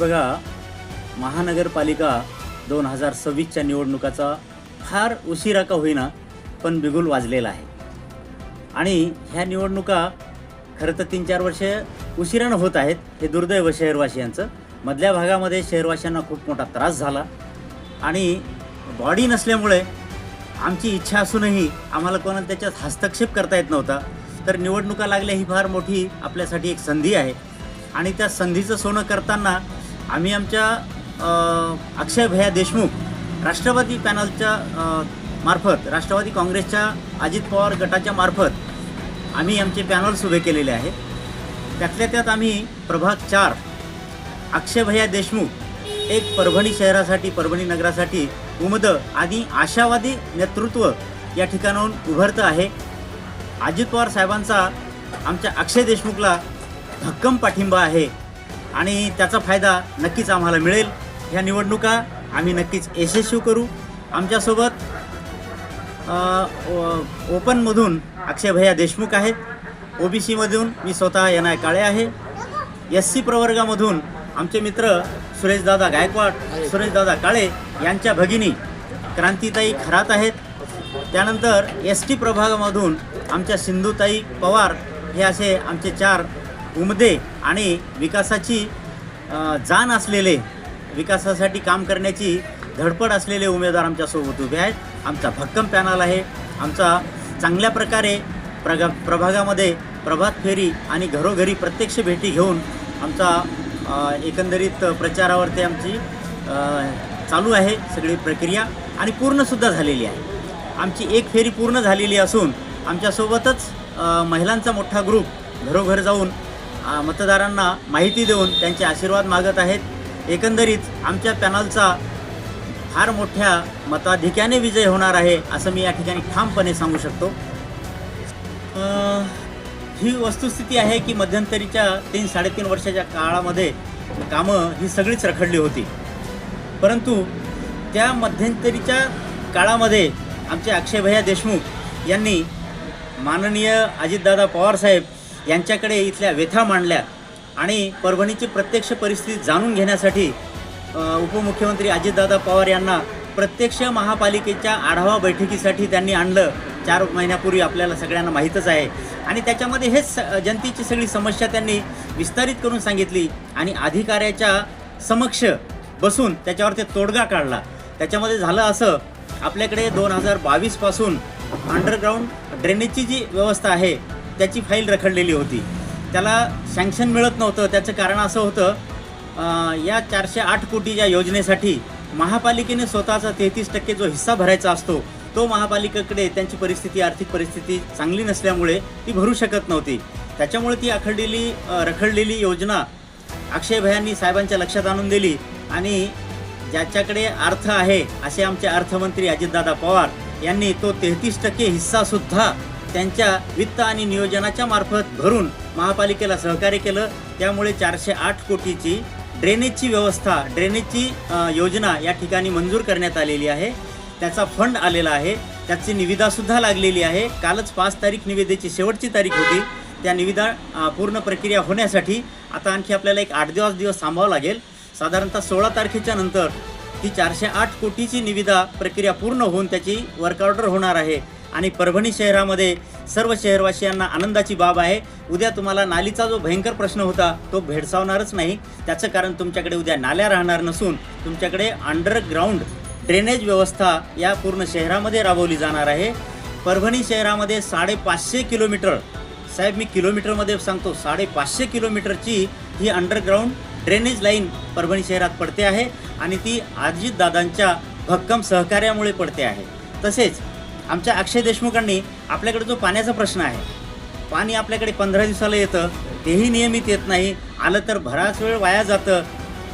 बघा महानगरपालिका दोन हजार सव्वीसच्या निवडणुकाचा फार उशिरा का होईना पण बिगुल वाजलेला आहे. आणि ह्या निवडणुका खरं तर तीन चार वर्ष उशिरानं होत आहेत हे दुर्दैव शहरवासियांचं. मधल्या भागामध्ये शहरवासियांना खूप मोठा त्रास झाला. आणि बॉडी नसल्यामुळे आमची इच्छा असूनही आम्हाला कोणाला त्याच्यात हस्तक्षेप करता येत नव्हता. तर निवडणुका लागल्या ही फार मोठी आपल्यासाठी एक संधी आहे. आणि त्या संधीचं सोनं करताना आम्ही आमच्या अक्षय भैया देशमुख राष्ट्रवादी पॅनलच्या मार्फत राष्ट्रवादी काँग्रेसच्या अजित पवार गटाच्या मार्फत आम्ही आमचे पॅनल्स उभे केलेले आहेत. त्यातल्या त्यात आम्ही प्रभाग चार अक्षय भैया देशमुख एक परभणी शहरासाठी परभणी नगरासाठी उमद आणि आशावादी नेतृत्व या ठिकाणाहून उभरतं आहे. अजित पवार साहेबांचा आमच्या अक्षय देशमुखला भक्कम पाठिंबा आहे. आणि त्याचा फायदा नक्कीच आम्हाला मिळेल. ह्या निवडणुका आम्ही नक्कीच यशस्वी करू. आमच्यासोबत ओपनमधून अक्षय भैया देशमुख आहेत. ओबीसीमधून मी स्वतः येणार काळे आहे. एस सी प्रवर्गामधून आमचे मित्र सुरेशदादा गायकवाड सुरेशदादा काळे यांच्या भगिनी क्रांतीताई खरात आहेत. त्यानंतर एस टी प्रभागामधून आमच्या सिंधुताई पवार हे असे आमचे चार उमदे आणि विकासाची जाण असलेले विकासासाठी काम करण्याची धडपड असलेले उमेदवार आमच्यासोबत उभे आहेत. आमचा भक्कम पॅनल आहे. आमचा चांगल्या प्रकारे प्रगा प्रभागामध्ये प्रभात फेरी आणि घरोघरी प्रत्यक्ष भेटी घेऊन आमचा एकंदरीत प्रचारावरती आमची चालू आहे सगळी प्रक्रिया आणि पूर्णसुद्धा झालेली आहे. आमची एक फेरी पूर्ण झालेली असून आमच्यासोबतच महिलांचा मोठा ग्रुप घरोघर जाऊन मतदारांना माहिती देऊन त्यांचे आशीर्वाद मागत आहेत. एकंदरीत आमच्या पॅनलचा फार मोठ्या मताधिक्याने विजय होणार आहे असं मी या ठिकाणी ठामपणे सांगू शकतो. ही वस्तुस्थिती आहे की मध्यंतरीच्या तीन साडेतीन वर्षाच्या काळामध्ये कामं ही सगळीच रखडली होती. परंतु त्या मध्यंतरीच्या काळामध्ये आमचे अक्षय भैया देशमुख यांनी माननीय अजितदादा पवारसाहेब यांच्याकडे इथल्या व्यथा मांडल्या आणि परभणीची प्रत्यक्ष परिस्थिती जाणून घेण्यासाठी उपमुख्यमंत्री अजितदादा पवार यांना प्रत्यक्ष महापालिकेच्या आढावा बैठकीसाठी त्यांनी आणलं. चार महिन्यापूर्वी आपल्याला सगळ्यांना माहीतच आहे. आणि त्याच्यामध्ये हेच स- जनतेची सगळी समस्या त्यांनी विस्तारित करून सांगितली आणि अधिकाऱ्याच्या समक्ष बसून त्याच्यावर ते तोडगा काढला. त्याच्यामध्ये झालं असं आपल्याकडे दोन हजार बावीसपासून अंडरग्राऊंड ड्रेनेजची जी व्यवस्था आहे त्याची फाईल रखडलेली होती. त्याला सँक्शन मिळत नव्हतं. त्याचं कारण असं होतं या चारशे आठ कोटीच्या योजनेसाठी महापालिकेने स्वतःचा तेहतीस टक्के जो हिस्सा भरायचा असतो तो महापालिकेकडे त्यांची परिस्थिती आर्थिक परिस्थिती चांगली नसल्यामुळे ती भरू शकत नव्हती. त्याच्यामुळे ती आखडलेली रखडलेली योजना अक्षय भयांनी साहेबांच्या लक्षात आणून दिली आणि ज्याच्याकडे अर्थ आहे असे आमचे अर्थमंत्री अजितदादा पवार यांनी तो तेहतीस टक्के हिस्सासुद्धा त्यांच्या वित्त आणि नियोजनाच्या मार्फत भरून महापालिकेला सहकार्य केलं. त्यामुळे चारशे आठ कोटीची ड्रेनेजची व्यवस्था ड्रेनेजची योजना या ठिकाणी मंजूर करण्यात आलेली आहे. त्याचा फंड आलेला आहे. त्याची निविदासुद्धा लागलेली आहे. कालच पाच तारीख निविदेची शेवटची तारीख होती. त्या निविदा पूर्ण प्रक्रिया होण्यासाठी आता आणखी आपल्याला एक आठ दिवस दिवस थांबावं लागेल. साधारणतः सोळा तारखेच्या नंतर ती चारशे आठ कोटीची निविदा प्रक्रिया पूर्ण होऊन त्याची वर्क ऑर्डर होणार आहे. आणि परभणी शहरामध्ये सर्व शहरवासियांना आनंदाची बाब आहे. उद्या तुम्हाला नालीचा जो भयंकर प्रश्न होता तो भेडसावणारच नाही. त्याचं कारण तुमच्याकडे उद्या नाल्या राहणार नसून तुमच्याकडे अंडरग्राऊंड ड्रेनेज व्यवस्था या पूर्ण शहरामध्ये राबवली जाणार आहे. परभणी शहरामध्ये साडेपाचशे किलोमीटर साहेब मी किलोमीटरमध्ये सांगतो साडेपाचशे किलोमीटरची ही अंडरग्राऊंड ड्रेनेज लाईन परभणी शहरात पडते आहे आणि ती अजितदादांच्या भक्कम सहकार्यामुळे पडते आहे. तसेच आमच्या अक्षय देशमुखांनी आपल्याकडे जो पाण्याचा प्रश्न आहे पाणी आपल्याकडे पंधरा दिवसाला येतं तेही नियमित येत नाही आलं तर बराच वेळ वाया जातं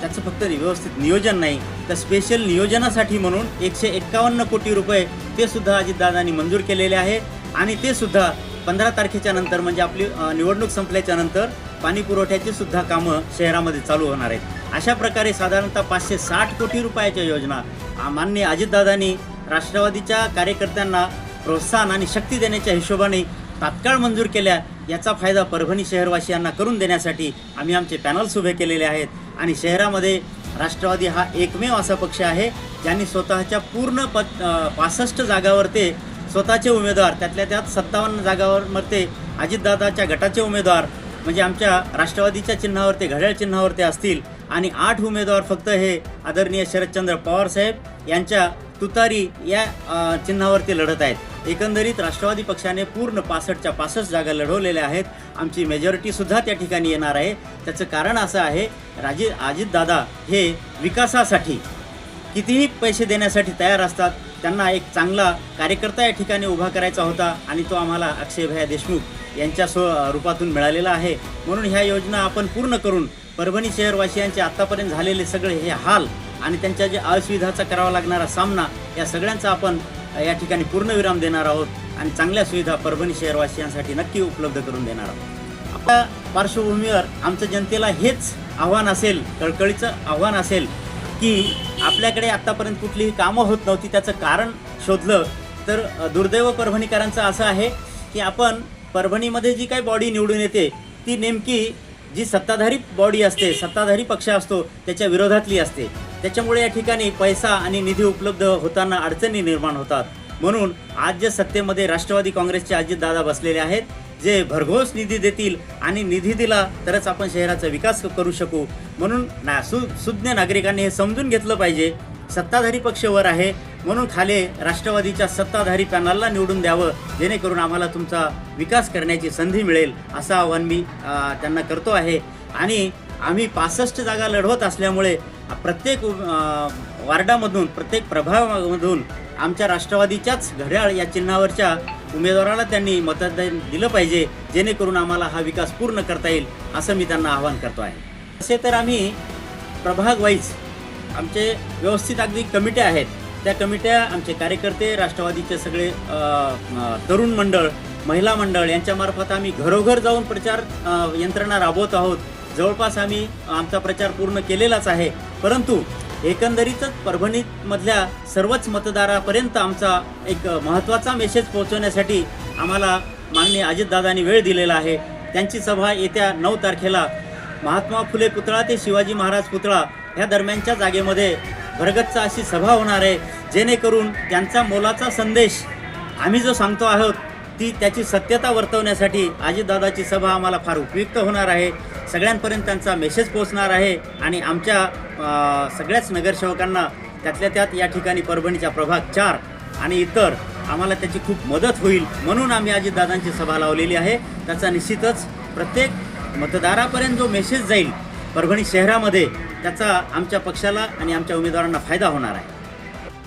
त्याचं फक्त व्यवस्थित नियोजन नाही. तर स्पेशल नियोजनासाठी म्हणून एकशे एक्कावन्न कोटी रुपये ते सुद्धा अजितदादांनी मंजूर केलेले आहे. आणि ते सुद्धा पंधरा तारखेच्या नंतर म्हणजे आपली निवडणूक संपल्याच्या नंतर पाणी पुरवठ्याची सुद्धा कामं शहरामध्ये चालू होणार आहेत. अशा प्रकारे साधारणतः पाचशे साठ कोटी रुपयाच्या योजना माननीय अजितदादांनी राष्ट्रवादीच्या कार्यकर्त्यांना प्रोत्साहन आणि शक्ती देण्याच्या हिशोबाने तात्काळ मंजूर केल्या याचा फायदा परभणी शहरवासियांना करून देण्यासाठी आम्ही आमचे पॅनल्स उभे केलेले आहेत. आणि शहरामध्ये राष्ट्रवादी हा एकमेव असा पक्ष आहे ज्यांनी स्वतःच्या पूर्ण पत पासष्ट जागावर ते स्वतःचे उमेदवार त्यातल्या त्यात सत्तावन्न जागावर मग ते अजितदादाच्या गटाचे उमेदवार म्हणजे आमच्या राष्ट्रवादीच्या चिन्हावर ते घड्याळ चिन्हावर ते असतील. आणि आठ उमेदवार फक्त हे आदरणीय शरदचंद्र पवार साहेब यांच्या तुतारी या चिन्हावरती लढत आहेत. एकंदरीत राष्ट्रवादी पक्षाने पूर्ण पासष्टच्या पासष्ट जागा लढवलेल्या आहेत. आमची मेजॉरिटीसुद्धा त्या ठिकाणी येणार आहे. त्याचं कारण असं आहे राजे अजितदादा हे विकासासाठी कितीही पैसे देण्यासाठी तयार असतात त्यांना एक चांगला कार्यकर्ता या ठिकाणी उभा करायचा होता आणि तो आम्हाला अक्षय भैया देशमुख यांच्या स्व रूपातून मिळालेला आहे. म्हणून ह्या योजना आपण पूर्ण करून परभणी शहरवासियांचे आत्तापर्यंत झालेले सगळे हे हाल आणि त्यांच्या जे असुविधाचा करावा लागणारा सामना या सगळ्यांचा आपण या ठिकाणी पूर्णविराम देणार आहोत आणि चांगल्या सुविधा परभणी शहरवासियांसाठी नक्की उपलब्ध करून देणार आहोत. आपल्या पार्श्वभूमीवर आमचं जनतेला हेच आव्हान असेल कळकळीचं आव्हान असेल की आपल्याकडे आत्तापर्यंत कुठलीही कामं होत नव्हती त्याचं कारण शोधलं तर दुर्दैव परभणीकरांचं असं आहे की आपण परभणीमध्ये जी काही बॉडी निवडून येते ती नेमकी जी सत्ताधारी बॉडी असते सत्ताधारी पक्ष असतो त्याच्या विरोधातली असते. त्याच्यामुळे या ठिकाणी पैसा आणि निधी उपलब्ध होताना अडचणी निर्माण होतात. म्हणून आज जे सत्तेमध्ये राष्ट्रवादी काँग्रेसचे अजितदादा बसलेले आहेत जे भरघोस निधी देतील आणि निधी दिला तरच आपण शहराचा विकास करू शकू. म्हणून ना सु सुज्ञ नागरिकांनी हे समजून घेतलं पाहिजे सत्ताधारी पक्ष वर आहे म्हणून खाले राष्ट्रवादीच्या सत्ताधारी पॅनलला निवडून द्यावं जेणेकरून आम्हाला तुमचा विकास करण्याची संधी मिळेल असं आव्हान मी त्यांना करतो आहे. आणि आम्ही पासष्ट जागा लढवत असल्यामुळे प्रत्येक वार्डामधून प्रत्येक प्रभागामधून आमच्या राष्ट्रवादीच्याच घड्याळ या चिन्हावरच्या उमेदवाराला त्यांनी मतदान दिलं पाहिजे जेणेकरून आम्हाला हा विकास पूर्ण करता येईल असं मी त्यांना आवाहन करतो आहे. तसे तर आम्ही प्रभाग वाईज आमचे व्यवस्थित अगदी कमिट्या आहेत. त्या कमिट्या आमचे कार्यकर्ते राष्ट्रवादीचे सगळे तरुण मंडळ महिला मंडळ यांच्यामार्फत आम्ही घरोघर जाऊन प्रचार यंत्रणा राबवत आहोत. जवळपास आम्ही आमचा प्रचार पूर्ण केलेलाच आहे. परंतु एकंदरीतच परभणीमधल्या सर्वच मतदारापर्यंत आमचा एक महत्त्वाचा मेसेज पोहोचवण्यासाठी आम्हाला माननीय अजितदादांनी वेळ दिलेला आहे. त्यांची सभा येत्या नऊ तारखेला महात्मा फुले पुतळा ते शिवाजी महाराज पुतळा ह्या दरम्यानच्या जागेमध्ये भरगतचा अशी सभा होणार आहे. जेणेकरून त्यांचा मोलाचा संदेश आम्ही जो सांगतो आहोत ती त्याची सत्यता वर्तवण्यासाठी आजीदादाची सभा आम्हाला फार उपयुक्त होणार आहे. सगळ्यांपर्यंत त्यांचा मेसेज पोहोचणार आहे आणि आमच्या सगळ्याच नगरसेवकांना त्यातल्या त्यात या ठिकाणी परभणीचा प्रभाग चार आणि इतर आम्हाला त्याची खूप मदत होईल म्हणून आम्ही अजितदादांची सभा लावलेली आहे. त्याचा निश्चितच प्रत्येक मतदारापर्यंत जो मेसेज जाईल परभणी शहरामध्ये त्याचा आमच्या पक्षाला आणि आमच्या उमेदवारांना फायदा होणार आहे.